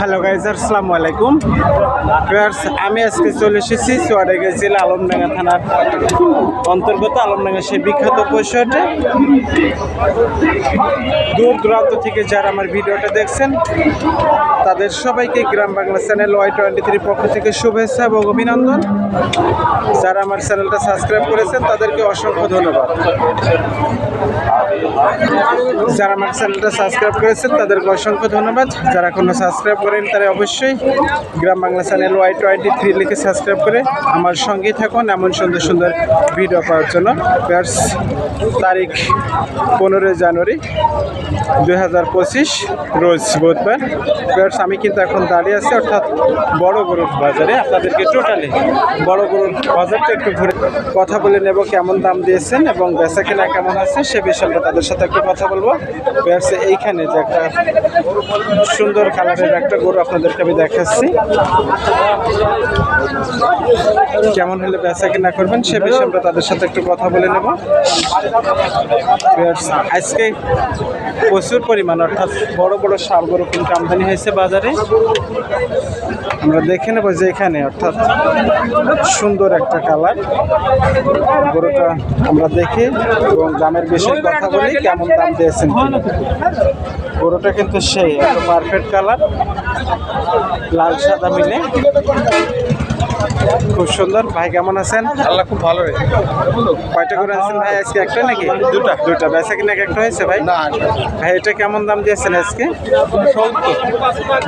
Hello guys আসসালামু আলাইকুম। আমি আজকে চলে এসেছি চুয়াডাঙ্গা জেলা আলমডাঙ্গা থানার অন্তর্গত আলমডাঙ্গা সেই বিখ্যাত পশুহাটে দূর দূরান্ত থেকে যারা আমার ভিডিওটা দেখছেন, তাদের সবাইকে Gram Bangla channel Y twenty three পক্ষ থেকে শুভেচ্ছা এবং অভিনন্দন। যারা আমার চ্যানেলটা সাবস্ক্রাইব করেছেন, তাদেরকে অসংখ্য ধন্যবাদ। যারা আমার চ্যানেলটা সাবস্ক্রাইব করেছেন, তাদেরকে অসংখ্য ধন্যবাদ। যারা কোনো সাবস্ক্রাইব করেন তারা অবশ্যই Gram Bangla channel Y twenty three লিখে সাবস্ক্রাইব করে আমার সঙ্গেই থাকুন এমন সুন্দর সুন্দর ভিডিও পাওয়ার জন্য। প্যার্স তারিখ পনেরোই জানুয়ারি দুই হাজার পঁচিশ, রোজ বুধবার। প্যার্স আমি কিন্তু এখন দাঁড়িয়ে আছি, অর্থাৎ বড় গরুর বাজারে। আপনাদেরকে টোটালি বড় গরুর বাজারটা একটু ঘুরে কথা বলে নেব কেমন দাম দিয়েছেন এবং বেচা কেনা কেমন আছে সে বিষয়টা তাদের সাথে একটু কথা বলব। প্যার্স এইখানে যে একটা সুন্দর কালারের একটা গরু আপনাদেরকে আমি দেখাচ্ছি। কেমন হলে বেচা কেনা করবেন সে বিষয়ে আমরা তাদের সাথে একটু কথা বলে নেব। আজকে প্রচুর পরিমাণ, অর্থাৎ বড় বড় সার গরু কিন্তু আমদানি হয়েছে বাজারে। আমরা দেখে নেব যে এখানে অর্থাৎ সুন্দর একটা কালার। গরুটা আমরা দেখি এবং দামের বিষয়ে কথা বলি, কেমন দাম দিয়েছেন গরুটা কিন্তু সেই, একটা পারফেক্ট কালার, লাল সাদা মিলে। খুব সুন্দর। ভাই কেমন আছেন? আল্লাহ খুব ভালো কয়টা করে আছেন ভাই আজকে? একটা নাকি? দুটা। দুটা। বেচা কিনা একটা হয়েছে ভাই? না ভাই এটা কেমন দাম দিয়েছেন আজকে?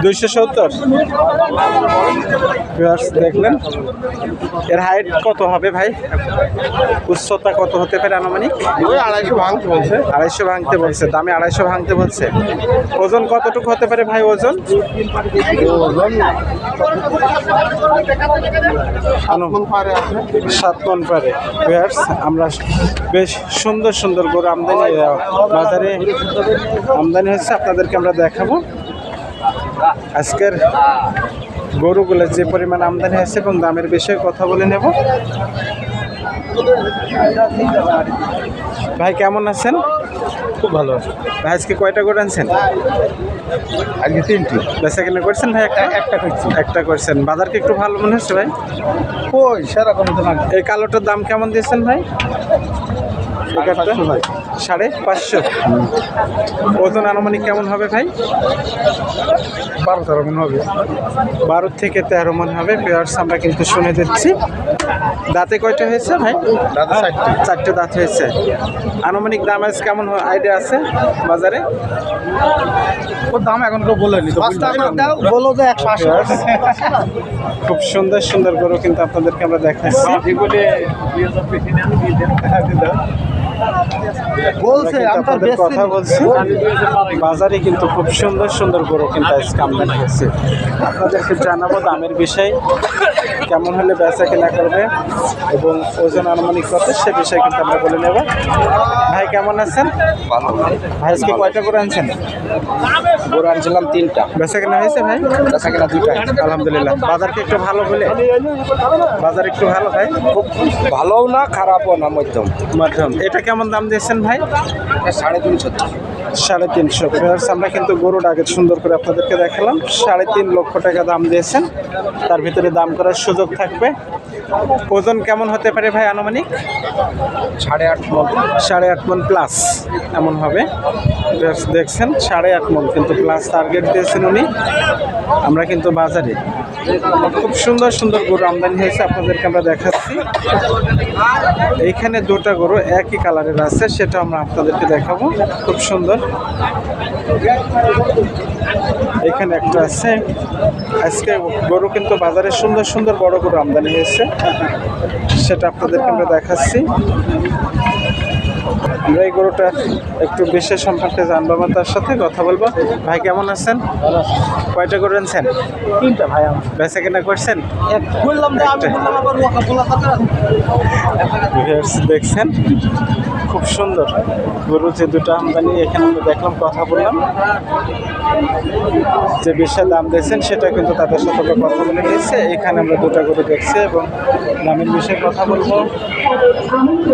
দুইশো সত্তর। দেখলেন? এর হাইট কত হবে ভাই? উচ্চতা কত হতে পারে আনুমানিক? ওই আড়াইশো ভাঙতে বলছে। আড়াইশো ভাঙতে বলছে। দামে আড়াইশো ভাঙতে বলছে। ওজন কতটুকু হতে পারে ভাই ওজন? ওজন সাত মন পারে ভিউয়ার্স আমরা বেশ সুন্দর সুন্দর গরু আমদানি বাজারে আমদানি হচ্ছে, আপনাদেরকে আমরা দেখাবো। আজকের গরুগুলো যে পরিমাণ আমদানি হয়েছে এবং দামের বিষয়ে কথা বলে নেব। ভাই, কেমন আছেন? খুব ভালো ভাই আজকে কয়টা গরু আনছেন? আজকে তিনটি। বেচা কেনা করছেন ভাই একটা? একটা করছি। একটা করছেন। বাজারকে একটু ভালো মনে হচ্ছে ভাই? ওই সেরকম তো না। এই কালোটার দাম কেমন দিয়েছেন ভাই? ভাই। সাড়ে পাঁচশো। ওজন আনুমানিক কেমন হবে ভাই? বারো তেরো মন হবে। বারো থেকে তেরো মন হবে। পেয়ার্স আমরা কিন্তু শুনে দিচ্ছি। দাঁতে কয়টা হয়েছে ভাই? চারটে। দাঁত হয়েছে। আনুমানিক দাম আজ কেমন আইডিয়া আছে বাজারে? ওর দাম এখন কেউ বলেনি বলো যে একশো আশি। খুব সুন্দর সুন্দর গরু কিন্তু আপনাদেরকে আমরা দেখাচ্ছি। বলছে কথা বলছি। বাজারে কিন্তু খুব সুন্দর সুন্দর গরু কিন্তু আজকে আমদানি হয়েছে। আপনাদেরকে জানাব দামের বিষয় কেমন হলে বেচা কেনা করবে এবং ওজন আনুমানিক কত সে বিষয়ে কিন্তু আমরা বলে নেব। ভাই কেমন আছেন? ভাই আজকে কয়টা করে আনছেন? গরু আনছিলাম তিনটা। বেচা কেনা হয়েছে ভাই? বেচা কিনা দুইটা আলহামদুলিল্লাহ। বাজারকে একটু ভালো বলে? বাজার একটু ভালো ভাই? খুব ভালোও না খারাপও না মধ্যম। মাধ্যম। এটা কেমন দাম দিয়েছেন ভাই? সাড়ে তিনশো সাড়ে তিনশো ফেয়ার্স আমরা কিন্তু গরুটা আগে সুন্দর করে আপনাদেরকে দেখালাম। সাড়ে তিন লক্ষ টাকা দাম দিয়েছেন। তার ভিতরে দাম করার সুযোগ থাকবে। ওজন কেমন হতে পারে ভাই আনুমানিক? সাড়ে আট মন। সাড়ে আট মন প্লাস এমন হবে। দেখছেন সাড়ে আট মন কিন্তু প্লাস টার্গেট দিয়েছেন উনি। আমরা কিন্তু বাজারে। খুব সুন্দর সুন্দর গরু আমদানি হয়েছে আপনাদেরকে আমরা দেখাচ্ছি। এইখানে দুটা গরু একই কালারের আছে সেটা আমরা আপনাদেরকে দেখাবো। খুব সুন্দর। এখানে একটা আছে। আজকে গরু কিন্তু বাজারে সুন্দর সুন্দর বড় গরু আমদানি হয়েছে। সেটা আপনাদেরকে আমরা দেখাচ্ছি। আমরা এই গরুটার একটু বিশেষ সম্পর্কে জানব আমার তার সাথে কথা বলব। ভাই কেমন আছেন? কয়টা গরু আনছেন? তিনটা ভাই বেচা কেনা করছেন? দেখছেন? খুব সুন্দর। গরু যে দুটো আমদানি এখানে আমরা দেখলাম কথা বললাম। যে বেশি দাম দিয়েছেন সেটা কিন্তু তাদের সাথে আমরা কথা বলে নিয়েছে এখানে আমরা দুটো গরু দেখছি এবং দামের বিষয়ে কথা বলব।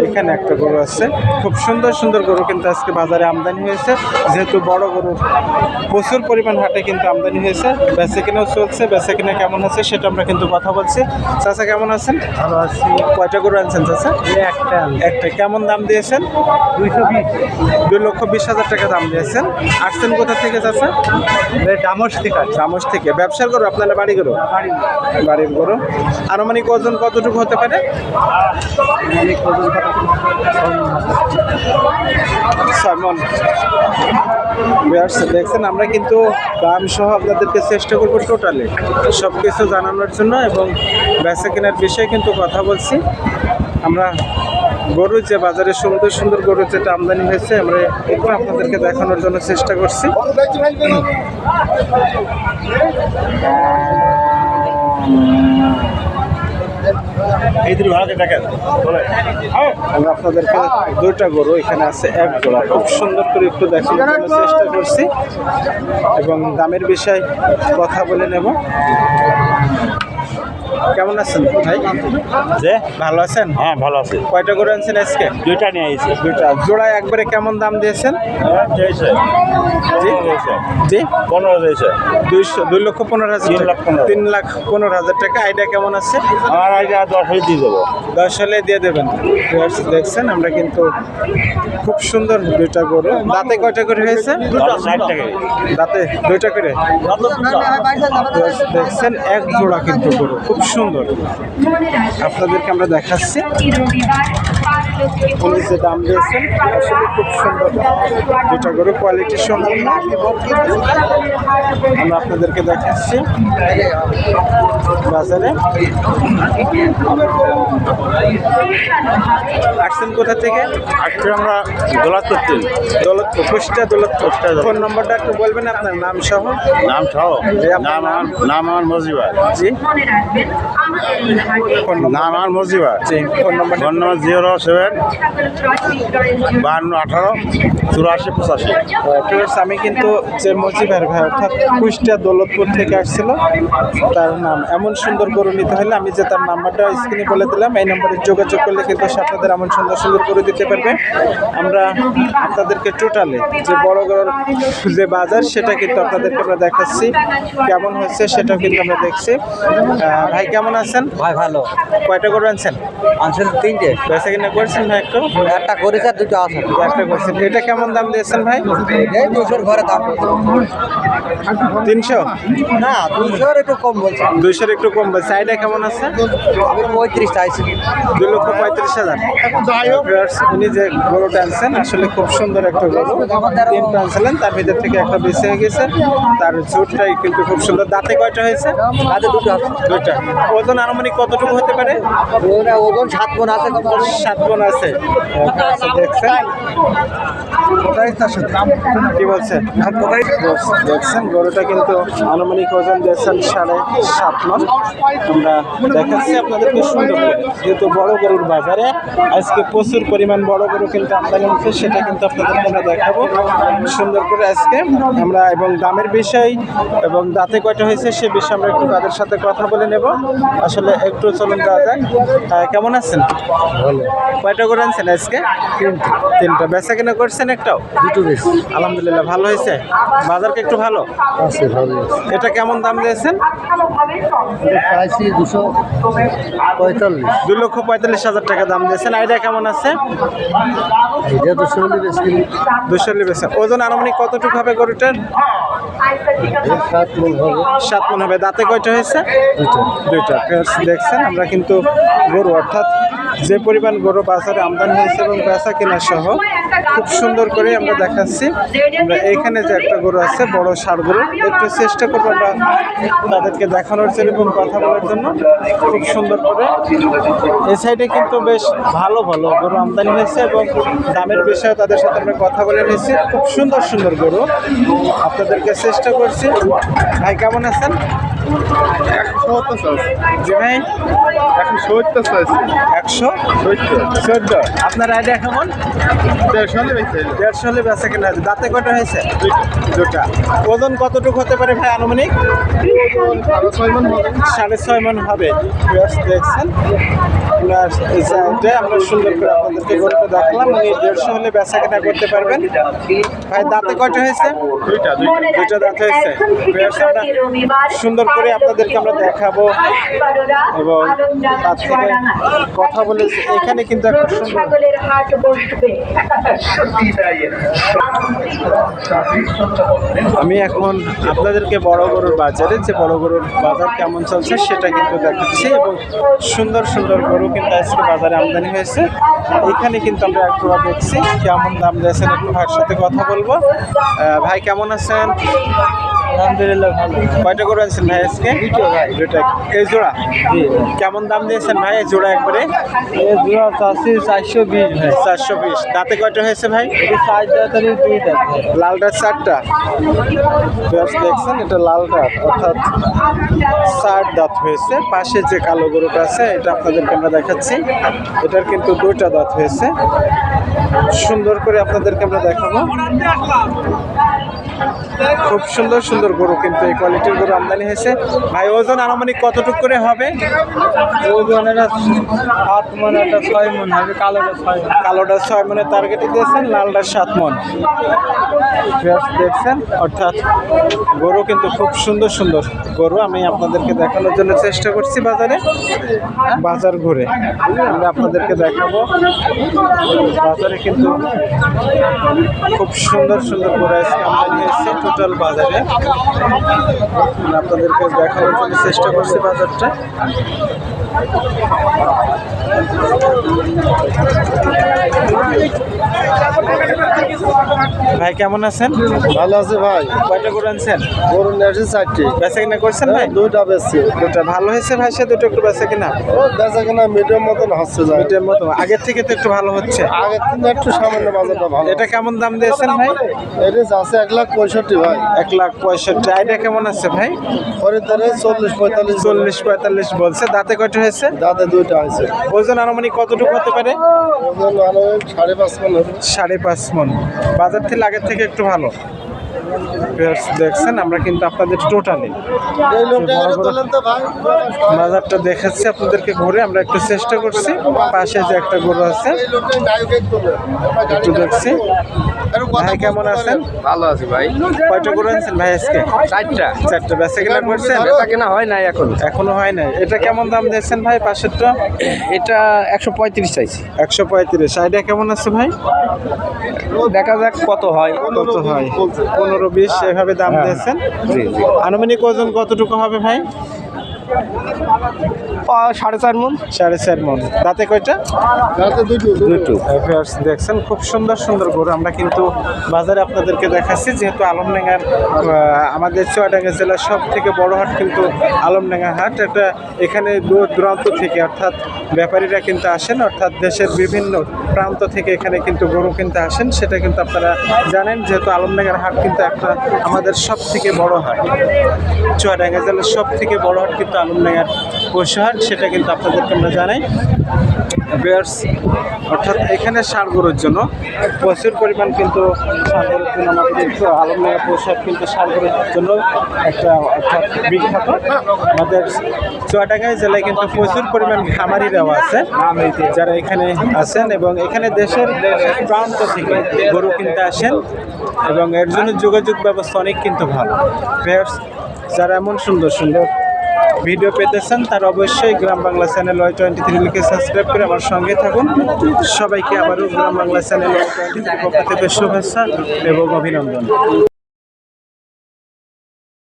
এখানে একটা গরু আছে। খুব সুন্দর সুন্দর গরু কিন্তু আজকে বাজারে আমদানি হয়েছে। যেহেতু বড় গরু প্রচুর পরিমাণ হাটে কিন্তু আমদানি হয়েছে। বেচে কিনেও চলছে বেচে কিনে কেমন আছে সেটা আমরা কিন্তু কথা বলছি। চাচা কেমন আছেন? ভালো আছি। কয়টা গরু আনছেন চাচা? একটা একটা। কেমন দাম দিয়েছেন? দুইশো বিশ। দুই লক্ষ বিশ হাজার টাকা দাম দিয়েছেন। আসছেন কোথা থেকে চাচা? ডামস থেকে। চামচ থেকে। ব্যবসার গরু আপনারা বাড়ি গরু? বাড়ির গরু। আনুমানিক ওজন কতটুকু হতে পারে? ছয় মন দেখছেন, আমরা কিন্তু দাম সহ আপনাদেরকে চেষ্টা করব টোটালি সব কিছু জানানোর জন্য এবং বেচা কেনার বিষয়ে কিন্তু কথা বলছি। আমরা গরু যে বাজারে সুন্দর সুন্দর গরু যেটা আমদানি হয়েছে, আমরা একটু আপনাদেরকে দেখানোর জন্য চেষ্টা করছি। দেখেন। আমরা আপনাদেরকে গরু এখানে আছে, এক খুব সুন্দর করে একটু চেষ্টা করছি। এবং দামের বিষয়ে কথা বলে নেব। কেমন আছেন? ভাই? যে? ভালো আছেন? হ্যাঁ ভালো আছে। কয়টা গরু আনছেন আজকে? দুইটা নিয়ে আইছি। দুইটা। জোড়ায় একবারে কেমন দাম দিয়েছেন? দিয়েছে। জি? জি? পনেরো দিয়েছে। দুইশো দুই লক্ষ পনেরো হাজার তিন লাখ পনেরো। তিন লাখ পনেরো হাজার টাকা। আইডিয়া কেমন আছে? আমার আইডিয়া দশ হয়ে দিয়ে দেবো। দশ হলে দিয়ে দেবেন। দেখছেন আমরা কিন্তু খুব সুন্দর দুইটা গরু। দাঁতে কয়টা করে হয়েছে? দাঁতে দুইটা করে? দেখছেন এক জোড়া কিন্তু গরু। খুব সুন্দর। আপনাদেরকে আমরা দেখাচ্ছি। উনি যে দাম দিয়েছেন। আসলে খুব সুন্দর। দুটা গরু কোয়ালিটি সম্পূর্ণ আমরা আপনাদেরকে দেখাচ্ছি। বাজারে। আসছেন কোথা থেকে? আজকে আমরা দোলাত করতে দৌলতপুর কুষ্টিয়া দৌলতপুর। ফোন নম্বরটা একটু বলবেন আপনার নাম সহ। নাম সহ? নাম আমার নাম। আমার মজিবার। জি। ফোন নাম আমার মজিবার। জি phone number phone number zero seven বাহান্ন আঠারো চুরাশি পঁচাশি। ঠিক আছে, আমি কিন্তু যে মজিবের ভাই অর্থাৎ কুষ্টিয়া দৌলতপুর থেকে আসছিল তার নাম এমন সুন্দর গরু নিতে হলে আমি যে তার নাম্বারটা স্ক্রিনে বলে দিলাম এই নম্বরে যোগাযোগ করলে কিন্তু আপনাদের এমন সুন্দর সুন্দর করে দিতে পারবে। আমরা আপনাদেরকে টোটালে যে বড় গরুর যে বাজার সেটা কিন্তু আপনাদেরকে আমরা দেখাচ্ছি। কেমন হচ্ছে সেটাও কিন্তু আমরা দেখছি। ভাই কেমন আছেন? ভাই ভালো। কয়টা গরু আনছেন? আনছেন তিনটে। বেচা কিনা করছেন? ভাই একটু? একটা করেছে দুটো আছে। একটা করছেন এটা কেমন দাম দিয়েছেন ভাই? এই দুশোর ঘরে দাম। তিনশো? না দুশোর একটু কম বলছে। দুইশোর একটু কম বলছে। আইডিয়া কেমন আছে? আমি পঁয়ত্রিশ চাইছি দুই লক্ষ পঁয়ত্রিশ হাজার। উনি যে গরুটা আনছেন আসলে খুব সুন্দর একটা গরু। তিনটা আনছিলেন তার ভিতর থেকে একটা বেঁচে হয়ে গেছে। তার জোরটাই কিন্তু খুব সুন্দর। দাঁতে কয়টা হয়েছে? তাতে দুটো আছে। দুইটা। ওজন আনুমানিক কতটুকু হতে পারে? ওজন সাত মন আছে সাত গুণ আছে। আচ্ছা, দেখছেন? কি বলছেন? দেখছেন গরুটা কিন্তু আনুমানিক ওজন দিয়েছেন সাড়ে সাত মন। আমরা দেখাচ্ছি আপনাদেরকে সুন্দর করে যেহেতু বড় গরুর বাজারে আজকে প্রচুর পরিমাণ বড় গরু কিন্তু আমদানি হচ্ছে সেটা কিন্তু আপনাদেরকে আমরা দেখাবো। সুন্দর করে আজকে আমরা এবং দামের বিষয় এবং দাঁতে কয়টা হয়েছে সে বিষয়ে আমরা একটু তাদের সাথে কথা বলে নেব। আসলে একটু চলুন যাওয়া যাক কেমন আছেন? কয়টা করে আনছেন আজকে? তিনটা। তিনটা। বেচা কিনা করছেন একটাও? দুটো বেশি। আলহামদুলিল্লাহ ভালো হয়েছে? বাজার কি একটু ভালো? আছে ভালো এটা কেমন দাম দিয়েছেন? দুশো পঁয়তাল্লিশ। দুই লক্ষ পঁয়তাল্লিশ হাজার টাকা দাম দিয়েছেন। আইডিয়া কেমন আছে? দুশো বেশি ওজন আনুমানিক কতটুকু হবে গরুটার? সাত মন হবে। দাঁতে কয়টা হয়েছে? দুটো দুইটা। দেখছেন আমরা কিন্তু গরু অর্থাৎ যে পরিমাণ গরু বাজারে আমদানি হয়েছে এবং বেচা কেনা সহ খুব সুন্দর করে আমরা দেখাচ্ছি। আমরা এইখানে যে একটা গরু আছে, বড় সার গরু, একটু চেষ্টা করব আমরা তাদেরকে দেখানোর জন্য এবং কথা বলার জন্য। খুব সুন্দর করে। এই সাইডে কিন্তু বেশ ভালো ভালো গরু আমদানি হয়েছে এবং দামের বিষয়ে তাদের সাথে আমরা কথা বলে নিয়েছি। খুব সুন্দর সুন্দর গরু। আপনাদেরকে চেষ্টা করছি। ভাই, কেমন আছেন? জি ভাই এখন সত্তর চাইছি একশো? সত্তর চোদ্দ আপনার আইডিয়া কেমন? দেড়শো হলে দেড়শো হলে বেচা কেনা দাঁতে কটা হয়েছে? দুটা ওজন কতটুকু হতে পারে ভাই আনুমানিক? মন সাড়ে ছয় মন হবে। দেখছেন? আপনার আমরা সুন্দর করে আপনাদেরকে গরুটা দেখলাম। উনি দেড়শো হলে বেচা কেনা করতে পারবেন। ভাই দাঁতে কয়টা হয়েছে? দুইটা দাঁত হয়েছে। সুন্দর করে আপনাদেরকে আমরা দেখাবো এবং তার থেকে কথা বলে এখানে কিন্তু একটা আমি এখন আপনাদেরকে বড় গরুর বাজারে যে বড় গরুর বাজার কেমন চলছে সেটা কিন্তু দেখাচ্ছি এবং সুন্দর সুন্দর গরু কিন্তু আজকে বাজারে আমদানি হয়েছে। এখানে কিন্তু আমরা একটু দেখছি কেমন দাম দিয়েছেন একটু ভাইয়ের সাথে কথা বলব। আহ, ভাই কেমন আছেন? আলহামদুলিল্লাহ ভালো। কয়টা গরু আনছেন ভাই আজকে? দুটা এই জোড়া? কেমন দাম দিয়েছেন ভাই এই জোড়া একবারে? এ জোড়া চাষি চারশো বিশ ভাই। চারশো বিশ। দাঁতে কয়টা হয়েছে ভাই? এটি চার দাঁতারি দুই দাঁত লালটা চারটা? দেখছেন এটা লালটা অর্থাৎ চার দাঁত হয়েছে। পাশে যে কালো গরুটা আছে এটা আপনাদেরকে আমরা দেখাচ্ছি। এটার কিন্তু দুইটা দাঁত হয়েছে। সুন্দর করে আপনাদেরকে আমরা দেখাবো। খুব সুন্দর সুন্দর গরু কিন্তু এই কোয়ালিটির গরু আমদানি হয়েছে। ভাই ওজন আনুমানিক কতটুক করে হবে? ওজনেরা সাত মন একটা ছয় মন হবে কালোটা ছয় মন। কালোটা ছয় মনে টার্গেটে দিয়েছেন লালটা সাত মন। দেখছেন অর্থাৎ গরু কিন্তু খুব সুন্দর সুন্দর গরু। আমি আপনাদেরকে দেখানোর জন্য চেষ্টা করছি বাজারে। বাজার ঘুরে আমরা আপনাদেরকে দেখাবো। বাজারে কিন্তু খুব সুন্দর সুন্দর গরু আজকে আমদানি হয়েছে টোটাল বাজারে আপনাদেরকে দেখানোর জন্য চেষ্টা করছি বাজারটা। ভাই কেমন আছেন? ভালো আছে ভাই। কয়টা গরু আনছেন? গরুর নেছে চারটি। বেচা কিনা করছেন ভাই? দুইটা বেশি দুটা ভালো হয়েছে ভাই সে দুটো একটু বেচা কিনা? বেচা কেনা মিডিয়াম মতন হচ্ছে যায় মিডিয়াম মতো আগের থেকে তো একটু ভালো হচ্ছে। আগের দিন একটু সামান্য বাজারটা ভালো। এটা কেমন দাম দিয়েছেন ভাই? এটা আছে এক লাখ পঁয়ষট্টি ভাই। এক লাখ পঁয়ষট্টি। আইডিয়া কেমন আছে ভাই? খরিদারে চল্লিশ পঁয়তাল্লিশ। চল্লিশ পঁয়তাল্লিশ বলছে। দাঁতে কয়টা হয়েছে? দাঁতে দুইটা হয়েছে। ওজন আনুমানিক কতটুকু হতে পারে? ওজন সাড়ে পাঁচ মন বাজার থেকে আগের থেকে একটু ভালো। দেখছেন আমরা কিন্তু আপনাদের টোটালি বাজারটা দেখাচ্ছি আপনাদেরকে ঘুরে আমরা একটু চেষ্টা করছি। পাশে যে একটা গরু আছে একটু দেখছি। ভাই কেমন আছেন? ভালো আছি ভাই। কয়টা গরু আনছেন ভাই আজকে? চারটা। চারটা। বেচা কেনা করছেন? বেচা কেনা হয় নাই এখন। এখনও হয় নাই। এটা কেমন দাম দিয়েছেন ভাই পাশেরটা এটা একশো পঁয়ত্রিশ চাইছি। একশো পঁয়ত্রিশ। আইডিয়া কেমন আছে ভাই? দেখা যাক কত হয়। কত হয়? পনেরো বিশ এভাবে দাম দিয়েছেন? আনুমানিক ওজন কতটুকু হবে ভাই? সাড়ে চার মন। সাড়ে চার মন। তাতে কয়টা? দাঁতে দুটো। দুটো। দেখছেন খুব সুন্দর সুন্দর গরু। আমরা কিন্তু বাজারে আপনাদেরকে দেখাচ্ছি যেহেতু আলমডাঙ্গার আমাদের চুয়াডাঙ্গা জেলার সব থেকে বড় হাট কিন্তু আলমডাঙ্গা হাট। এটা এখানে দূর দূরান্ত থেকে অর্থাৎ ব্যাপারীরা কিন্তু আসেন অর্থাৎ দেশের বিভিন্ন প্রান্ত থেকে এখানে কিন্তু গরু কিনতে আসেন। সেটা কিন্তু আপনারা জানেন যেহেতু আলমডাঙ্গার হাট কিন্তু একটা আমাদের সব থেকে বড় হাট। চুয়াডাঙ্গা জেলার সব থেকে বড় হাট কিন্তু আলমডাঙ্গার পশু হাট সেটা কিন্তু আপনাদেরকে আমরা জানাই। বেয়ার্স, অর্থাৎ এখানে সার গরুর জন্য প্রচুর পরিমাণ কিন্তু সার গরুর জন্য আমাদের আলমডাঙ্গা পোশাক কিন্তু সার গরুর জন্য একটা, অর্থাৎ বিখ্যাত। আমাদের চুয়াডাঙ্গা জেলায় কিন্তু প্রচুর পরিমাণ খামারি খামারিরাও আছে, যারা এখানে আছেন এবং এখানে দেশের প্রান্ত থেকে গরু কিনতে আসেন এবং এর জন্য যোগাযোগ ব্যবস্থা অনেক কিন্তু ভালো। বেয়ার্স, যারা এমন সুন্দর সুন্দর ভিডিও পেতে চান তার অবশ্যই Gram Bangla channel Y twenty three লিখে সাবস্ক্রাইব করে আমার সঙ্গে থাকুন। সবাইকে আবারও Gram Bangla channel Y twenty three পক্ষ থেকে শুভেচ্ছা এবং অভিনন্দন।